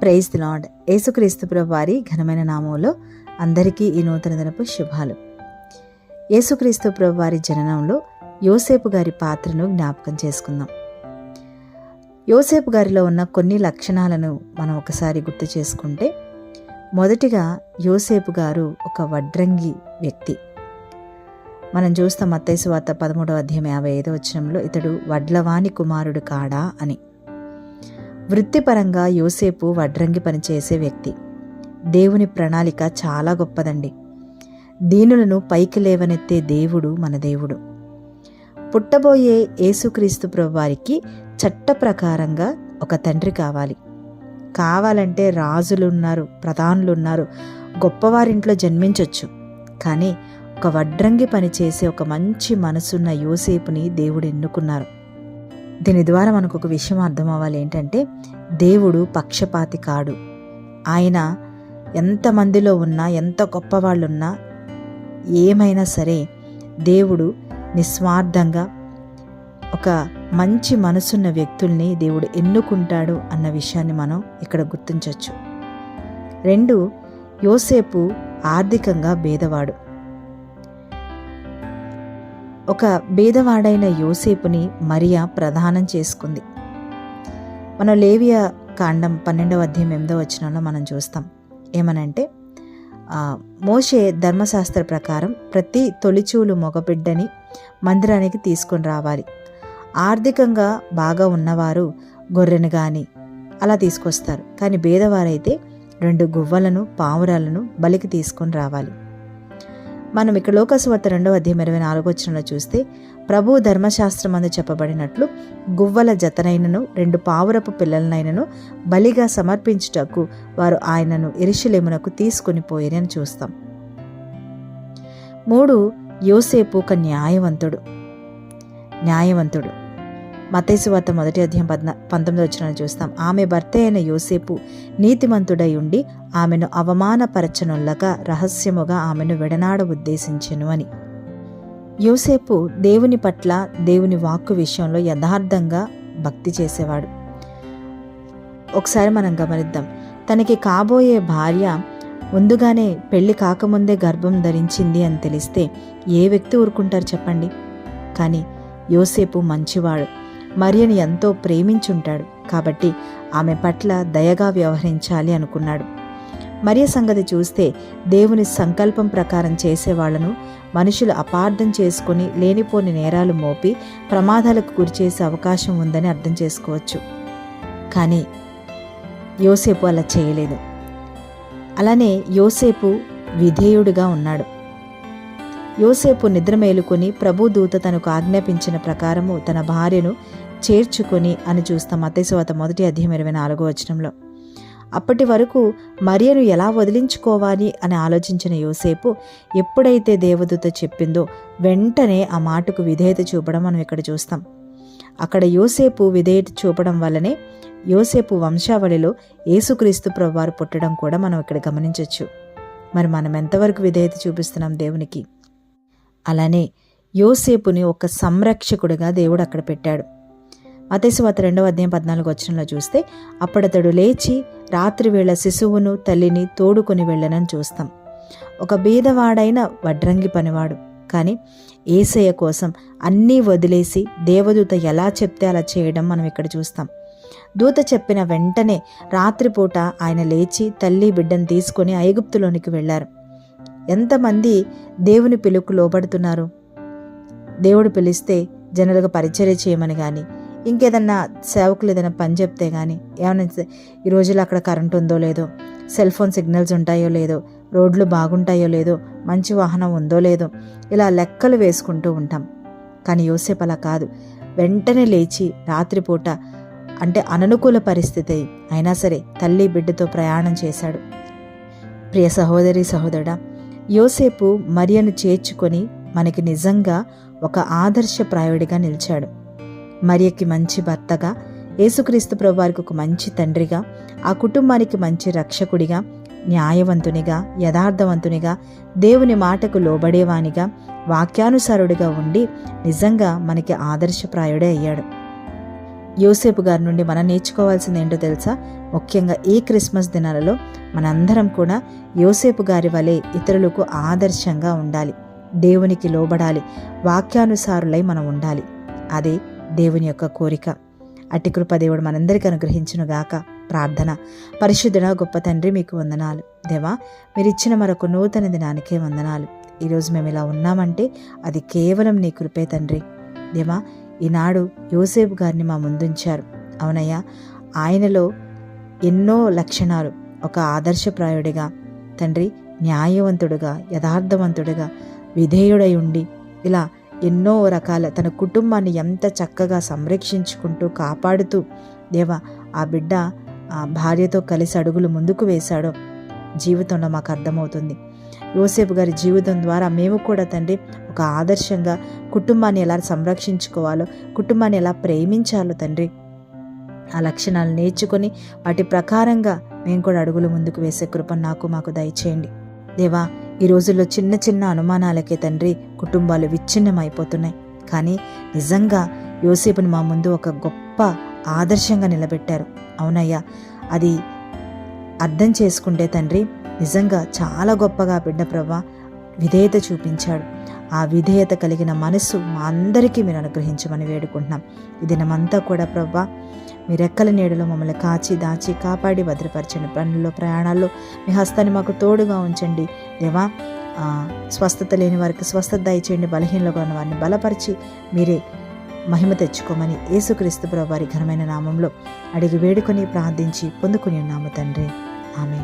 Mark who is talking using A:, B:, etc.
A: Praise the lord యేసుక్రీస్తు వారి ఘనమైన నామంలో అందరికీ ఈ నూతన దినపు శుభాలు. యేసుక్రీస్తు వారి జననంలో యోసేపు గారి పాత్రను జ్ఞాపకం చేసుకుందాం. యోసేపు గారిలో ఉన్న కొన్ని లక్షణాలను మనం ఒకసారి గుర్తు చేసుకుంటే మొదటిగా యోసేపు గారు ఒక వడ్రంగి వ్యక్తి. మనం చూస్తాం మత్తైసు వార్త పదమూడవ అధ్యాయం యాభై ఐదో వచ్చినంలో ఇతడు వడ్లవాణి కుమారుడు కాడా? అని. వృత్తిపరంగా యోసేపు వడ్రంగి పనిచేసే వ్యక్తి. దేవుని ప్రణాళిక చాలా గొప్పదండి. దీనులను పైకి లేవనెత్తే దేవుడు మన దేవుడు. పుట్టబోయే యేసుక్రీస్తు ప్రభువారికి చట్ట ప్రకారంగా ఒక తండ్రి కావాలి. కావాలంటే రాజులున్నారు ప్రధానులున్నారు ప్రధానులు ఉన్నారు గొప్పవారింట్లో జన్మించవచ్చు కానీ ఒక వడ్రంగి పనిచేసే ఒక మంచి మనసున్న యోసేపుని దేవుడు ఎన్నుకున్నారు. దీని ద్వారా మనకు ఒక విషయం అర్థం అవ్వాలి ఏంటంటే దేవుడు పక్షపాతి కాడు. ఆయన ఎంతమందిలో ఉన్నా ఎంత గొప్పవాళ్ళున్నా ఏమైనా సరే దేవుడు నిస్వార్థంగా ఒక మంచి మనసున్న వ్యక్తుల్ని దేవుడు ఎన్నుకుంటాడు అన్న విషయాన్ని మనం ఇక్కడ గుర్తించవచ్చు రెండు యోసేపు ఆర్థికంగా భేదవాడు. ఒక భేదవాడైన యోసేపుని మరియా ప్రదానం చేసుకుంది. మనం లేవియ కాండం పన్నెండవ అధ్యాయం ఎనిమిదవ వచనంలో మనం చూస్తాం. ఏమనంటే మోషే ధర్మశాస్త్ర ప్రకారం ప్రతి తొలిచూలు మగబిడ్డని మందిరానికి తీసుకొని రావాలి. ఆర్థికంగా బాగా ఉన్నవారు గొర్రెను కానీ అలా తీసుకొస్తారు. కానీ భేదవారైతే రెండు గువ్వలను పావురాలను బలికి తీసుకొని రావాలి. మనం ఇక్కడ లోకసువార్త రెండవ అధ్యాయం ఇరవై నాలుగో వచ్చినలో చూస్తే ప్రభు ధర్మశాస్త్రం అందు చెప్పబడినట్లు గువ్వల జతనైనను రెండు పావురపు పిల్లలనైనను బలిగా సమర్పించుటకు వారు ఆయనను ఎరిశిలేమునకు తీసుకుని పోయిరని చూస్తాం. మూడు యోసేపు ఒక న్యాయవంతుడు. న్యాయవంతుడు. మతేసువార్త మొదటి అధ్యాయం పద్నా పంతొమ్మిది వచ్చిన చూస్తాం. ఆమె భర్త అయిన యోసేపు నీతిమంతుడై ఉండి ఆమెను అవమానపరచనుల్లగా రహస్యముగా ఆమెను విడనాడ ఉద్దేశించెను అని. యోసేపు దేవుని పట్ల దేవుని వాక్కు విషయంలో యథార్థంగా భక్తి చేసేవాడు. ఒకసారి మనం గమనిద్దాం. తనకి కాబోయే భార్య ముందుగానే పెళ్ళి కాకముందే గర్భం ధరించింది అని తెలిస్తే ఏ వ్యక్తి ఊరుకుంటారు చెప్పండి? కానీ యోసేపు మంచివాడు. మరియను ఎంతో ప్రేమించుంటాడు. కాబట్టి ఆమె పట్ల దయగా వ్యవహరించాలి అనుకున్నాడు. మరియ సంగతి చూస్తే దేవుని సంకల్పం ప్రకారం చేసేవాళ్ళను మనుషులు అపార్థం చేసుకుని లేనిపోని నేరాలు మోపి ప్రమాదాలకు గురిచేసే అవకాశం ఉందని అర్థం చేసుకోవచ్చు. కానీ యోసేపు అలా చేయలేదు. అలానే యోసేపు విధేయుడిగా ఉన్నాడు. యోసేపు నిద్ర మేలుకొని ప్రభుదూత తనకు ఆజ్ఞాపించిన ప్రకారము తన భార్యను చేర్చుకొని అని చూస్తాం మతేశ్వాత మొదటి అధ్యయం ఇరవై నాలుగో వచనంలో. అప్పటి వరకు మరియను ఎలా వదిలించుకోవాలి అని ఆలోచించిన యోసేపు ఎప్పుడైతే దేవదూత చెప్పిందో వెంటనే ఆ మాటకు విధేయత చూపడం మనం ఇక్కడ చూస్తాం. అక్కడ యోసేపు విధేయత చూపడం వల్లనే యోసేపు వంశావళిలో యేసుక్రీస్తు ప్రభువారు పుట్టడం కూడా మనం ఇక్కడ గమనించవచ్చు మరి మనం ఎంతవరకు విధేయత చూపిస్తున్నాం దేవునికి? అలానే యోసేపుని ఒక సంరక్షకుడిగా దేవుడు అక్కడ పెట్టాడు. మతేసువాత రెండవ అధ్యాయం పద్నాలుగు వచనంలో చూస్తే అప్పుడతడు లేచి రాత్రివేళ శిశువును తల్లిని తోడుకొని వెళ్ళనని చూస్తాం. ఒక బీదవాడైన వడ్రంగి పనివాడు. కానీ ఏసయ్య కోసం అన్నీ వదిలేసి దేవదూత ఎలా చెప్తే అలా చేయడం మనం ఇక్కడ చూస్తాం. దూత చెప్పిన వెంటనే రాత్రిపూట ఆయన లేచి తల్లి బిడ్డను తీసుకొని ఐగుప్తులోనికి వెళ్ళారు ఎంతమంది దేవుని పిలుకు లోబడుతున్నారు? దేవుడు పిలిస్తే జనరల్గా పరిచర్య చేయమని కానీ ఇంకేదన్నా సేవకులు ఏదైనా పని చెప్తే కానీ ఏమైనా ఈ రోజుల్లో అక్కడ కరెంట్ ఉందో లేదో సెల్ ఫోన్ సిగ్నల్స్ ఉంటాయో లేదో రోడ్లు బాగుంటాయో లేదో మంచి వాహనం ఉందో లేదో ఇలా లెక్కలు వేసుకుంటూ ఉంటాం. కానీ యోసేపు అలా కాదు. వెంటనే లేచి రాత్రిపూట అంటే అననుకూల పరిస్థితి అయినా సరే తల్లి బిడ్డతో ప్రయాణం చేశాడు. ప్రియ సహోదరి సహోదరుడా యోసేపు మరియను చేర్చుకొని మనకి నిజంగా ఒక ఆదర్శప్రాయుడిగా నిలిచాడు. మరియకి మంచి భర్తగా యేసుక్రీస్తు ప్రభువారికి ఒక మంచి తండ్రిగా ఆ కుటుంబానికి మంచి రక్షకుడిగా న్యాయవంతునిగా యథార్థవంతునిగా దేవుని మాటకు లోబడేవానిగా వాక్యానుసారుడిగా ఉండి నిజంగా మనకి ఆదర్శప్రాయుడే అయ్యాడు. యోసేపు గారి నుండి మనం నేర్చుకోవాల్సింది ఏంటో తెలుసా? ముఖ్యంగా ఈ క్రిస్మస్ దినాలలో మనందరం కూడా యోసేపు గారి వలె ఇతరులకు ఆదర్శంగా ఉండాలి. దేవునికి లోబడాలి. వాక్యానుసారులై మనం ఉండాలి. అదే దేవుని యొక్క కోరిక. అట్టి కృప దేవుడు మనందరికీ అనుగ్రహించునుగాక ప్రార్థన. పరిశుద్ధుడ గొప్ప తండ్రి మీకు వందనాలు. దేవా మీరిచ్చిన మరొక నూతన దినానికే వందనాలు. ఈరోజు మేము ఇలా ఉన్నామంటే అది కేవలం నీ కృపే తండ్రి. దేవా ఈనాడు యోసేపు గారిని మా ముందుంచారు. అవునయ్యా ఆయనలో ఎన్నో లక్షణాలు. ఒక ఆదర్శప్రాయుడిగా తండ్రి న్యాయవంతుడుగా యథార్థవంతుడిగా విధేయుడై ఉండి ఇలా ఎన్నో రకాల తన కుటుంబాన్ని ఎంత చక్కగా సంరక్షించుకుంటూ కాపాడుతూ దేవా ఆ బిడ్డ ఆ భార్యతో కలిసి అడుగులు ముందుకు వేశాడో జీవితంలో మాకు అర్థమవుతుంది. యోసేపు గారి జీవితం ద్వారా మేము కూడా తండ్రి ఒక ఆదర్శంగా కుటుంబాన్ని ఎలా సంరక్షించుకోవాలో కుటుంబాన్ని ఎలా ప్రేమించాలో తండ్రి ఆ లక్షణాలు నేర్చుకొని వాటి ప్రకారంగా మేము కూడా అడుగులు ముందుకు వేసే కృప నాకు మాకు దయచేయండి. దేవా ఈ రోజుల్లో చిన్న చిన్న అనుమానాలకే తండ్రి కుటుంబాలు విచ్ఛిన్నమైపోతున్నాయి. కానీ నిజంగా యోసేపుని మా ముందు ఒక గొప్ప ఆదర్శంగా నిలబెట్టారు. అవునయ్యా అది అర్థం చేసుకుంటే తండ్రి నిజంగా చాలా గొప్పగా బిడ్డ ప్రభా విధేయత చూపించాడు. ఆ విధేయత కలిగిన మనస్సు మా అందరికీ మీరు అనుగ్రహించమని వేడుకుంటున్నాం. ఈ దినమంతా కూడా ప్రభా మీ రెక్కల నీడలో మమ్మల్ని కాచి దాచి కాపాడి భద్రపరచండి. పనుల్లో ప్రయాణాల్లో మీ హస్తాన్ని మాకు తోడుగా ఉంచండి. దేవా స్వస్థత లేని వారికి స్వస్థత దయచేయండి. బలహీనలుగా ఉన్న వారిని బలపరిచి మీరే మహిమ తెచ్చుకోమని యేసుక్రీస్తు ప్రభు వారి ఘనమైన నామంలో అడిగి వేడుకొని ప్రార్థించి పొందుకుని ఉన్నాము తండ్రి. ఆమె